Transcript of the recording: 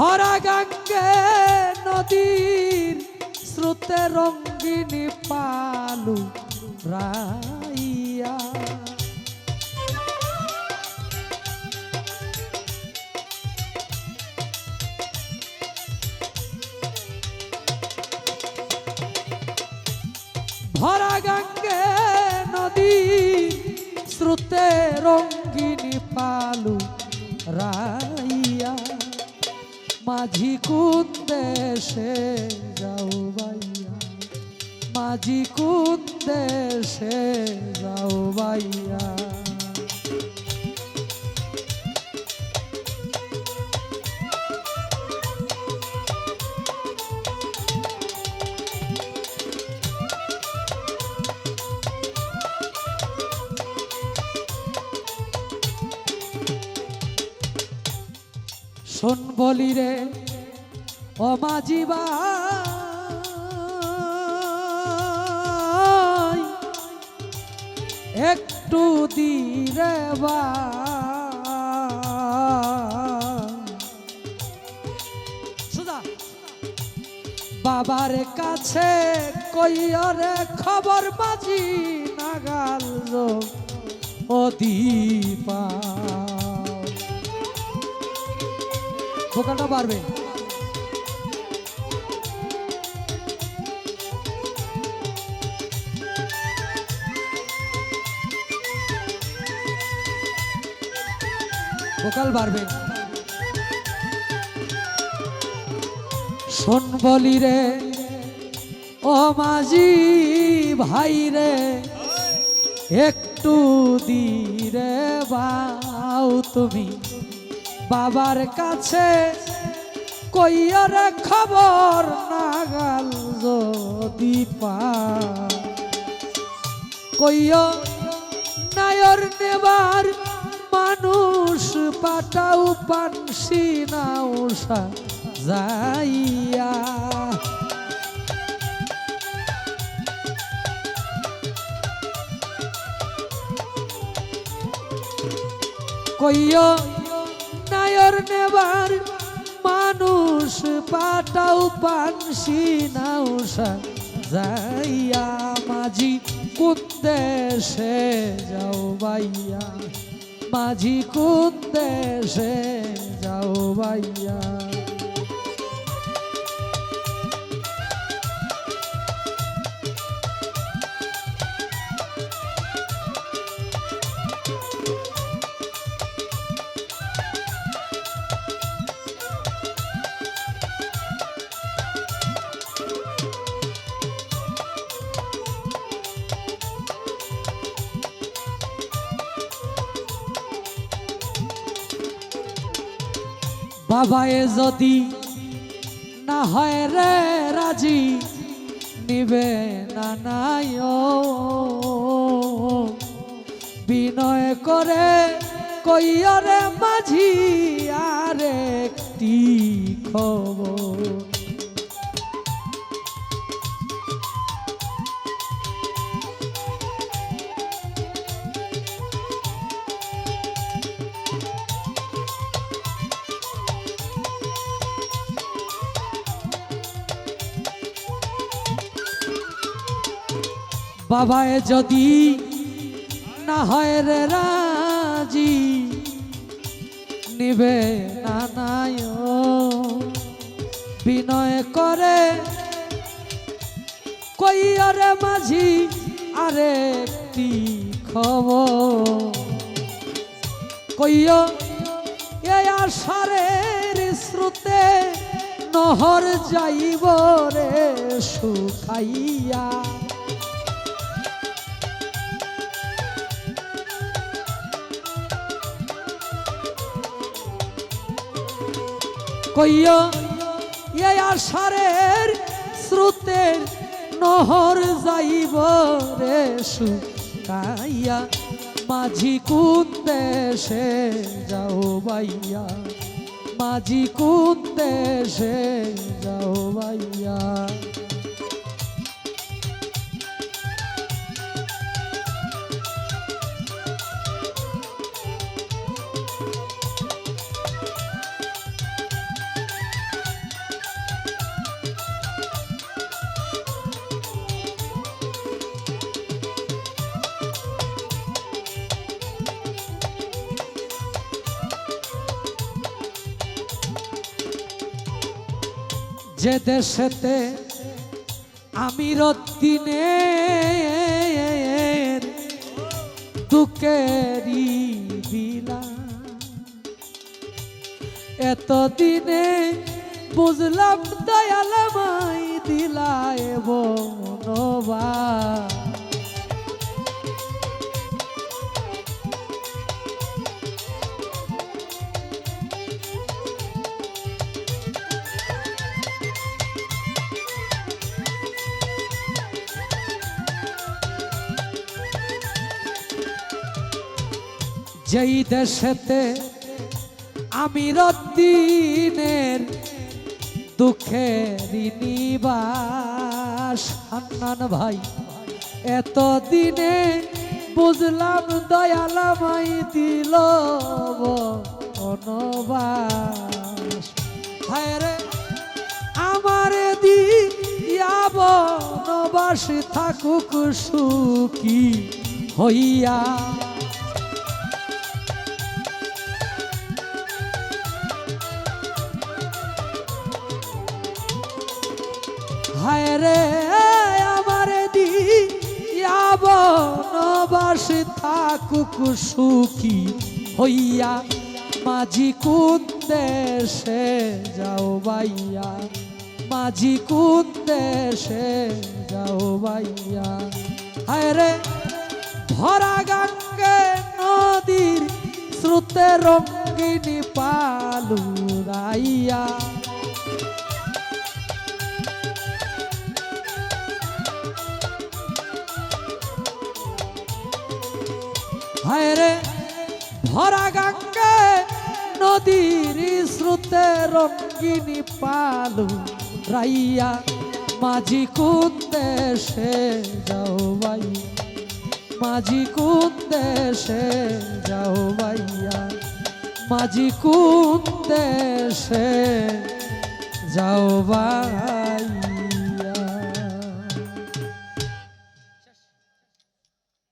ভরা গাঙ্গে নদীর স্রোতে রঙ্গিনী পালু রাইয়া। ভরা গাঙ্গে নদী স্রোতে রঙ্গিনী পালু রাইয়া। মাঝি কোন দেশে যাও বাইয়া মাঝি কোন দেশে যাও বাইয়া শোন বলি রে ভাই, একটু দিরে বা। বাবার কাছে কইরে খবর বাজি নাগাল ও দীপা ভোকালটা বাড়বে। ভোকাল বাড়বে। শোন বলি রে, ও মাঝি ভাই রে, একটু দিরে বাও তুমি। বাবার কাছে কইয়ার খবর নাগাল যদি পা। নায়র নেবার মানুষ পাটাও পানসি নাউসা যাইয়া কইয় নায়র নেবার মানুষ পাটাও পানসি নাউসা যাইয়া মাঝি কোন দেশে যাও বাইয়া মাঝি কোন দেশে যাও বাইয়া বাবায়ে যদি না হয় রে রাজি, নিবে না নাই বিনয় করে কইয়রে মাঝি আরেকটি খবর। বাবায় যদি না হয় রে রাজি, নিবে বিনয় করে কইয়ারে মাঝি, আরে একটি খবর? কইয় এ আষাঢ়ের স্রোতে নহর যাইব রে শুকাইয়া কইয়, এ আষাঢ়ের স্রোতের নহর যাইব রে শুকাইয়া, মাঝি কোন দেশে যাও বাইয়া মাঝি কোন দেশে যাও বাইয়া যে দেশেতে আমি রত্তিনে তুকেরি বিলা এতদিনে বুঝলাম দয়াল মাই দিলা দিলায় বনবা যেই দেশেতে আমি রদ্দিনের দুঃখের নিবাস। হান্নান ভাই, এতদিনে বুঝলাম দয়ালামাই দিল বনবাস। হায় রে, আমার দিয়া বনবাস থাকুক সুখী হইয়া হায় রে, আমার দিয়াব নবাস থাকুক সুখী হইয়া। মাঝি কোন দেশে যাও বাইয়া মাঝি কোন দেশে যাও বাইয়া হায় রে ভরা গঙ্গে নদীর শ্রুতে রঙ্গিনী পালুরাইয়া। হায় রে ভরা গঙ্গে নদীর স্রোতে রঙ্গিনী পালু রাইয়া মাঝি কোন দেশে যাও বাই মাঝি কোন দেশে যাও বাইয়া মাঝি কোন দেশে যাও বাই